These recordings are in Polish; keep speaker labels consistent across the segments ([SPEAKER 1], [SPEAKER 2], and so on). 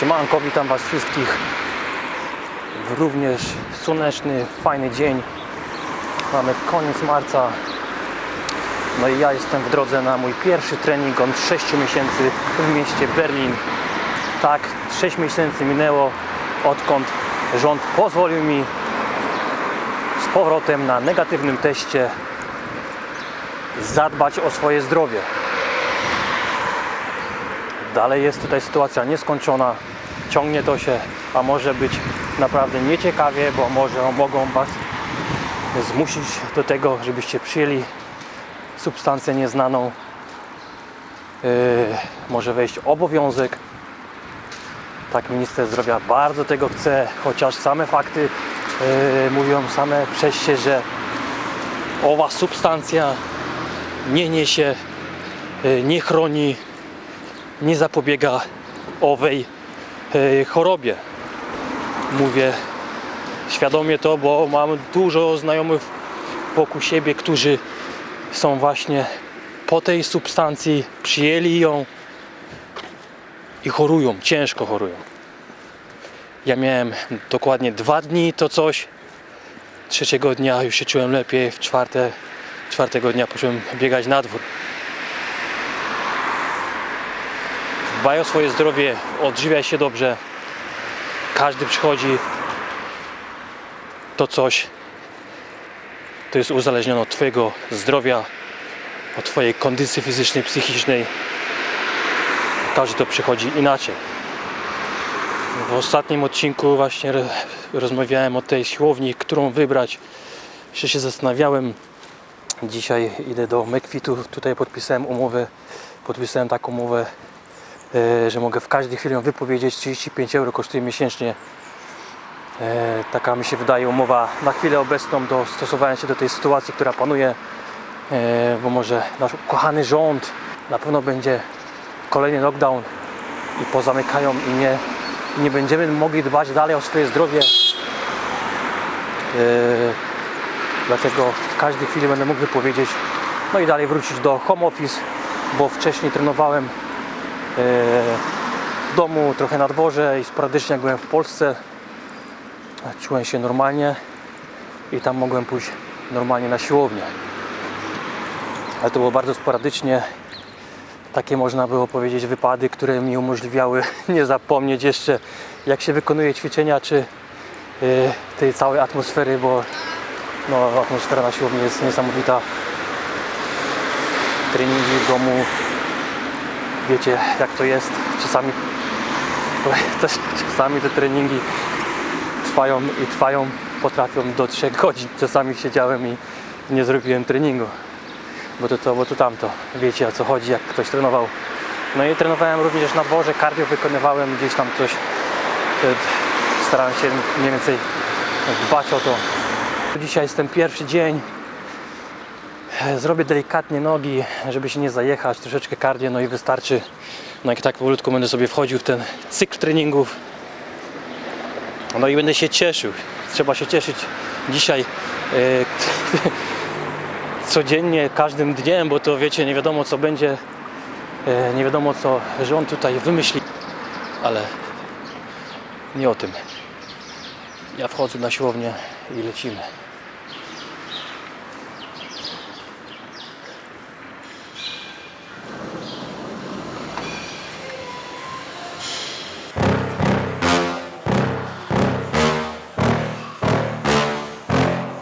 [SPEAKER 1] Siemanko, witam Was wszystkich w również słoneczny, fajny dzień. Mamy koniec marca. No i ja jestem w drodze na mój pierwszy trening od 6 miesięcy w mieście Berlin. Tak, 6 miesięcy minęło odkąd rząd pozwolił mi z powrotem na negatywnym teście zadbać o swoje zdrowie. Dalej jest tutaj sytuacja nieskończona, ciągnie to się, a może być naprawdę nieciekawie, bo może mogą Was zmusić do tego, żebyście przyjęli substancję nieznaną. Yy, może wejść obowiązek. Tak, minister zdrowia bardzo tego chce, chociaż same fakty yy, mówią same przez się, że owa substancja nie niesie, yy, nie chroni nie zapobiega owej e, chorobie. Mówię świadomie to, bo mam dużo znajomych wokół siebie, którzy są właśnie po tej substancji, przyjęli ją i chorują, ciężko chorują. Ja miałem dokładnie dwa dni to coś. Trzeciego dnia już się czułem lepiej, w czwarte, czwartego dnia poszedłem biegać na dwór. Dbaj o swoje zdrowie, odżywiaj się dobrze. Każdy przychodzi to coś. To jest uzależnione od Twojego zdrowia, od Twojej kondycji fizycznej, psychicznej. Każdy to przychodzi inaczej. W ostatnim odcinku właśnie rozmawiałem o tej siłowni, którą wybrać. Jeszcze się zastanawiałem. Dzisiaj idę do Mekwitu, tutaj podpisałem umowę. Podpisałem taką umowę że mogę w każdej chwili ją wypowiedzieć. 35 euro kosztuje miesięcznie. E, Taka mi się wydaje umowa na chwilę obecną do stosowania się do tej sytuacji, która panuje, E, bo może nasz ukochany rząd na pewno będzie kolejny lockdown i pozamykają i nie, nie będziemy mogli dbać dalej o swoje zdrowie. E, Dlatego w każdej chwili będę mógł wypowiedzieć, no i dalej wrócić do home office, bo wcześniej trenowałem w domu, trochę na dworze i sporadycznie jak byłem w Polsce czułem się normalnie i tam mogłem pójść normalnie na siłownię. Ale to było bardzo sporadycznie. Takie można było powiedzieć wypady, które mi umożliwiały nie zapomnieć jeszcze jak się wykonuje ćwiczenia czy y, tej całej atmosfery, bo no, atmosfera na siłowni jest niesamowita. Treningi w domu, wiecie jak to jest. Czasami też czasami te treningi trwają i trwają, potrafią do 3 godzin. Czasami siedziałem i nie zrobiłem treningu. Bo to to, bo to tamto. Wiecie o co chodzi, jak ktoś trenował. No i trenowałem również na dworze, cardio wykonywałem gdzieś tam coś. Starałem się mniej więcej dbać o to. Dzisiaj jest ten pierwszy dzień. Zrobię delikatnie nogi, żeby się nie zajechać, troszeczkę cardio, no i wystarczy. No i tak powolutku będę sobie wchodził w ten cykl treningów. No i będę się cieszył. Trzeba się cieszyć dzisiaj e, codziennie, każdym dniem, bo to wiecie, nie wiadomo co będzie, e, nie wiadomo co rząd tutaj wymyśli, ale nie o tym. Ja wchodzę na siłownię i lecimy.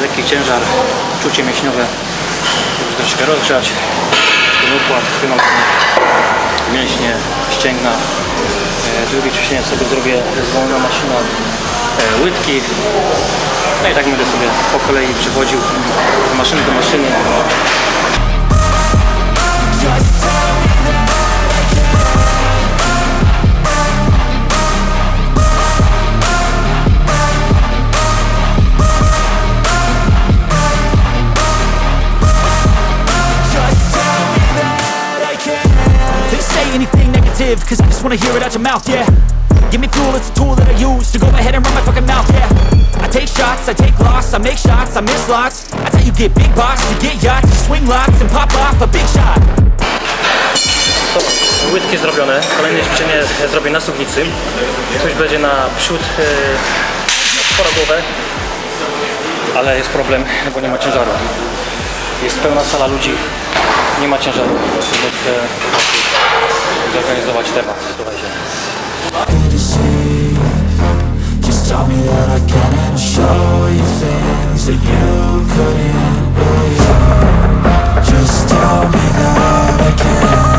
[SPEAKER 1] Lekki ciężar, czucie mięśniowe, żeby troszkę rozgrzać ten układ krwionośny. mięśnie, ścięgna. E, drugie ćwiczenie sobie zrobię zwolna maszyna e, łydki. No i tak będę sobie po kolei przechodził z maszyny do maszyny.
[SPEAKER 2] Negative, cause I just wanna hear it out your mouth, yeah. Give me fuel, it's a tool that I use to go ahead and run my fucking mouth, yeah. I take shots, I take loss, I make shots, I miss lots. You get big box, you get yachts, you swing lots and pop off a big shot.
[SPEAKER 1] Łydki zrobione. Kolejne ćwiczenie zrobię na suwnicy. Ktoś będzie na przód yy, głowę, ale jest problem, bo nie ma ciężaru. Jest pełna sala ludzi, nie ma ciężaru. Zorganizować temat. Słuchajcie.
[SPEAKER 2] Just tell me that I can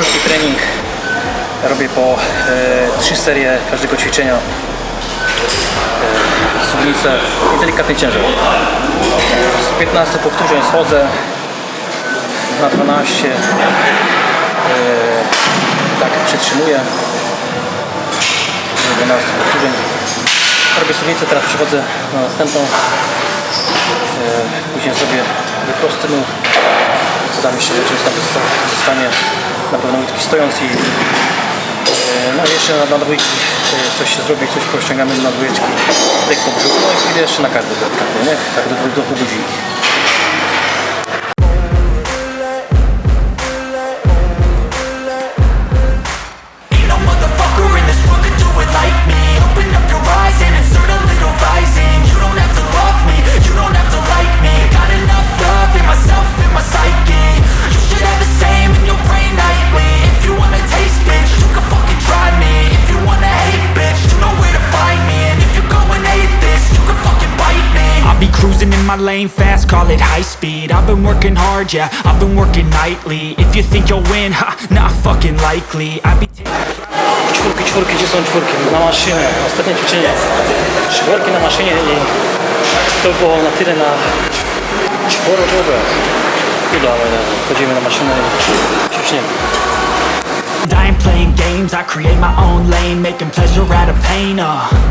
[SPEAKER 1] Krótki trening. Robię po e, trzy serie każdego ćwiczenia. E, suwnicę i delikatny ciężar. Z 15 powtórzeń schodzę na 12. E, tak przytrzymuję. 12 powtórzeń. Robię suwnicę, teraz przechodzę na następną. E, Później sobie wyprostę nóg. Co tam jeszcze zosta- zostanie. Na pewno łydki stojąc i e, no jeszcze na, na dwójki e, coś się zrobi, coś pościągamy na dwójeczki. Lekko brzuch, no i jeszcze na kartę delikatnie, nie? Tak do, do pół godzinki.
[SPEAKER 2] My lane fast, call it high speed I've been working hard, yeah, I've been working nightly If you think you'll win, ha, not fucking likely I be
[SPEAKER 1] Czwórki, czwórki, gdzie są czwórki? Na maszynie. Ostatnie ćwiczenie. Czwórki na maszynie i to było na tyle na czworogłowę. Uda, ale wchodzimy na maszynę i ciśniemy.
[SPEAKER 2] I ain't playing games, I create my own lane Making pleasure out of pain, uh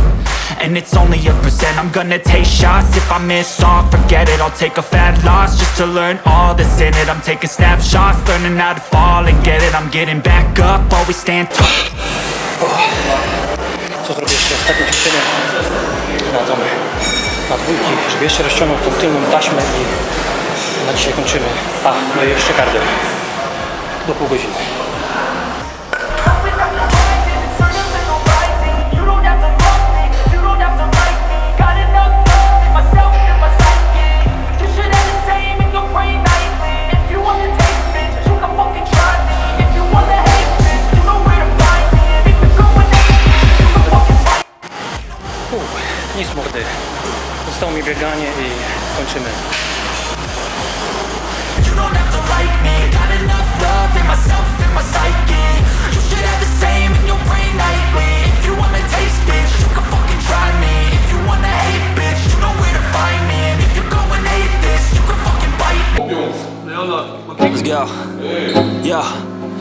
[SPEAKER 2] and it's only a percent. I'm gonna take shots. If I miss all, forget it. I'll take a fat loss Just to learn all that's in it. I'm taking snapshots Learning how to fall and get it. I'm getting back up. Always stand tall.
[SPEAKER 1] Co zrobię jeszcze ostatnie ćwiczenie na tą, na dwójki, żeby jeszcze rozciągnąć tą tylną taśmę i na dzisiaj kończymy. A, no i jeszcze kardio. Do pół godziny. Ostatnie bieganie i kończymy.
[SPEAKER 2] You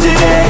[SPEAKER 2] today